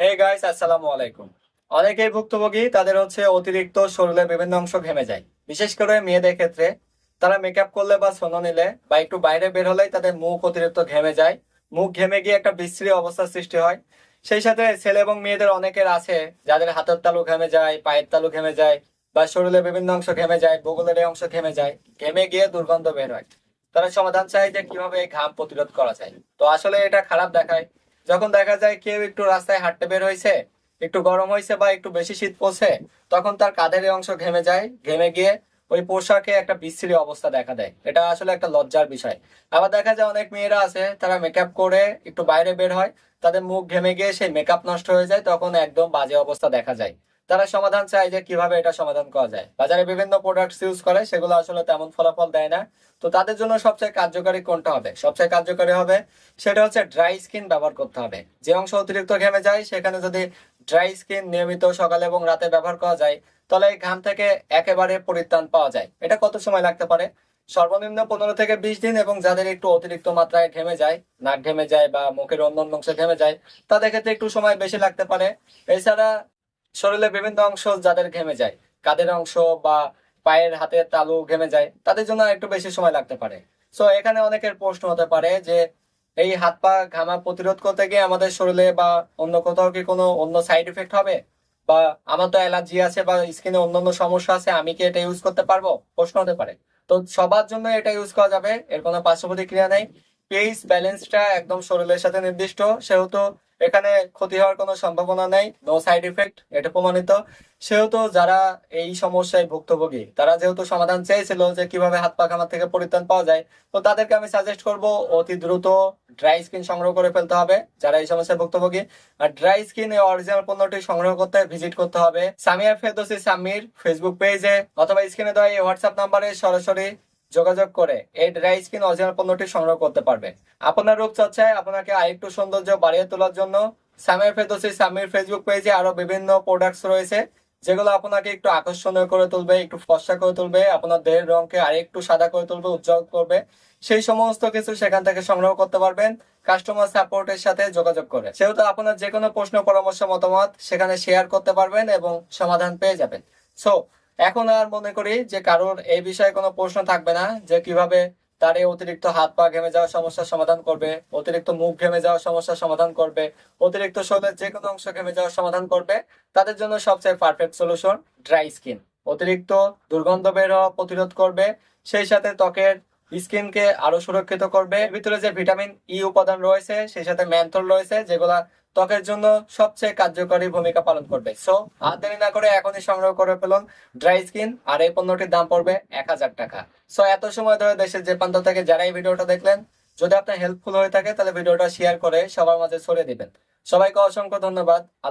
Hey guys আসসালামু আলাইকুম। অনেকেই ভুক্তভোগী, তাদের হচ্ছে অতিরিক্ত শরীরে বিভিন্ন অংশ ঘেমে যায়। বিশেষ করে মেয়েদের ক্ষেত্রে, তারা মেকআপ করলে বা সোনো নিলে বা একটু বাইরে বের হলেই তাদের মুখ অতিরিক্ত ঘেমে যায়। মুখ ঘেমে গিয়ে একটা বিশ্রী অবস্থার সৃষ্টি হয়। সেই সাথে ছেলে এবং মেয়েদের অনেকের আছে, যাদের হাতের তালু ঘেমে যায়, পায়ের তালু ঘেমে যায় বা শরীরের বিভিন্ন অংশ ঘেমে যায়, বগলের অংশ ঘেমে যায়, ঘেমে গিয়ে দুর্গন্ধ বের হয়। তারা সমাধান চায় যে কীভাবে ঘাম প্রতিরোধ করা যায়। তো আসলে এটা খারাপ দেখায়। যখন দেখা যায় কেউ একটু রাস্তায় হাঁটতে বের হয়েছে, একটু গরম হয়েছে বা একটু বেশি শীত পড়ছে, তখন তার কাঁধের অংশ ঘেমে যায়, ঘেমে গিয়ে ওই পোশাকে একটা বিশ্রী অবস্থা দেখা দেয়। এটা আসলে একটা লজ্জার বিষয়। আবার দেখা যায় অনেক মেয়েরা আছে, তারা মেকআপ করে একটু বাইরে বের হয়, তাদের মুখ ঘেমে গিয়ে সেই মেকআপ নষ্ট হয়ে যায়, তখন একদম বাজে অবস্থা দেখা যায়। তারা সমাধান চায় যে কীভাবে এটা সমাধান করা যায়। বাজারে বিভিন্ন প্রোডাক্টস ইউজ করে, সেগুলো আসলে তেমন ফলাফল দেয় না। তো তাদের জন্য সবচেয়ে কার্যকারী কোনটা হবে? সবচেয়ে কার্যকারী হবে সেটা হচ্ছে ড্রাই স্কিন ব্যবহার করতে হবে। যে অংশ অতিরিক্ত ঘেমে যায়, সেখানে যদি ড্রাই স্কিন নিয়মিত সকালে এবং রাতে ব্যবহার করা যায়, তাহলে এই ঘাম থেকে একেবারে পরিত্রাণ পাওয়া যায়। এটা কত সময় লাগতে পারে? সর্বনিম্ন পনেরো থেকে বিশ দিন এবং যাদের একটু অতিরিক্ত মাত্রায় ঘেমে যায়, নাক ঘেমে যায় বা মুখের অন্য অংশে ঘেমে যায়, তাদের ক্ষেত্রে একটু সময় বেশি লাগতে পারে। এছাড়া শরীরের বিভিন্ন অংশ যাদের ঘেমে যায় কাদের অংশ বা পায়ের হাতের তালু ঘেমে যায়, তাদের জন্য একটু বেশি সময় লাগতে পারে। সো এখানে অনেকের প্রশ্ন হতে পারে যে, এই হাত পা ঘামা প্রতিরোধ করতে গিয়ে আমাদের শরীরে বা অন্য কোথাও কি কোনো অন্য সাইড এফেক্ট হবে? বা আমার তো অ্যালার্জি আছে বা স্কিনে অন্যান্য সমস্যা আছে, আমি কি এটা ইউজ করতে পারব? প্রশ্ন হতে পারে। তো সবার জন্য এটা ইউজ করা যাবে, এর কোনো পার্শ্ব প্রতিক্রিয়া নেই। পেস ব্যালেন্সটা একদম শরীরের সাথে নির্দিষ্ট, সেহেতু এখানে ক্ষতি হওয়ার কোনো সম্ভাবনা নেই নো সাইড ইফেক্ট এটা প্রমাণিত। সেহেতু যারা এই সমস্যায় ভুক্তভোগী, তারা যেহেতু সমাধান চেয়েছিল যে কীভাবে হাত পা ঘামার থেকে পরিত্রাণ পাওয়া যায়, তো তাদেরকে আমি সাজেস্ট করব অতি দ্রুত ড্রাই স্কিন সংগ্রহ করে ফেলতে হবে, যারা এই সমস্যায় ভুক্তভোগী। আর ড্রাই স্কিন এই অরিজিনাল পণ্যটি সংগ্রহ করতে ভিজিট করতে হবে। সামিয়া ফেরদৌসি সামির ফেসবুক পেজে অথবা স্ক্রিনে দেওয়া এই হোয়াটসঅ্যাপ নাম্বারে সরাসরি যোগাযোগ করে এই ড্রাই স্কিন অরিজিনাল পণ্যটি সংগ্রহ করতে পারবে আপনার রূপচর্চায় আপনাকে আরেকটু সৌন্দর্য বাড়িয়ে তোলার জন্য সামিয়া ফেরদৌসি সামির ফেসবুক পেজে আরও বিভিন্ন প্রোডাক্টস রয়েছে, যেগুলো আপনাকে একটু আকর্ষণীয় করে তুলবে, একটু ফর্সা করে তুলবে, আপনার দেহের রঙকে আরেকটু সাদা করে তুলবে, উজ্জ্বল করবে। সেই সমস্ত কিছু সেখান থেকে সংগ্রহ করতে পারবেন কাস্টমার সাপোর্টের সাথে যোগাযোগ করে। সেহেতু আপনার যে কোনো প্রশ্ন, পরামর্শ, মতামত সেখানে শেয়ার করতে পারবেন এবং সমাধান পেয়ে যাবেন। সো এখন আর মনে করি যে কারোর এই বিষয়ে কোনো প্রশ্ন থাকবে না, যে কীভাবে তার এই অতিরিক্ত হাত পা ঘেমে যাওয়ার সমস্যার সমাধান করবে, অতিরিক্ত মুখ ঘেমে যাওয়ার সমস্যার সমাধান করবে, অতিরিক্ত শরীরের যে কোনো অংশ ঘেমে যাওয়ার সমাধান করবে, তাদের জন্য সবচেয়ে পারফেক্ট সলিউশন ড্রাই স্কিন অতিরিক্ত দুর্গন্ধ বের হওয়া প্রতিরোধ করবে, সেই সাথে ত্বকের স্কিনকে আরও সুরক্ষিত করবে। ভিতরে যে ভিটামিন ই উপাদান রয়েছে, সেই সাথে ম্যান্থল রয়েছে, যেগুলা ত্বকের জন্য সবচেয়ে কার্যকরী ভূমিকা পালন করবে। সো আর দেরি না করে এখনই সংগ্রহ করে ফেলুন ড্রাই স্কিন আর এই পণ্যটির দাম পড়বে এক হাজার টাকা। সো এত সময় ধরে দেশের যে প্রান্ত থেকে যারা এই ভিডিওটা দেখলেন, যদি আপনার হেল্পফুল হয়ে থাকে, তাহলে ভিডিওটা শেয়ার করে সবার মাঝে ছড়িয়ে দিবেন। সবাইকে অসংখ্য ধন্যবাদ। আল্লাহ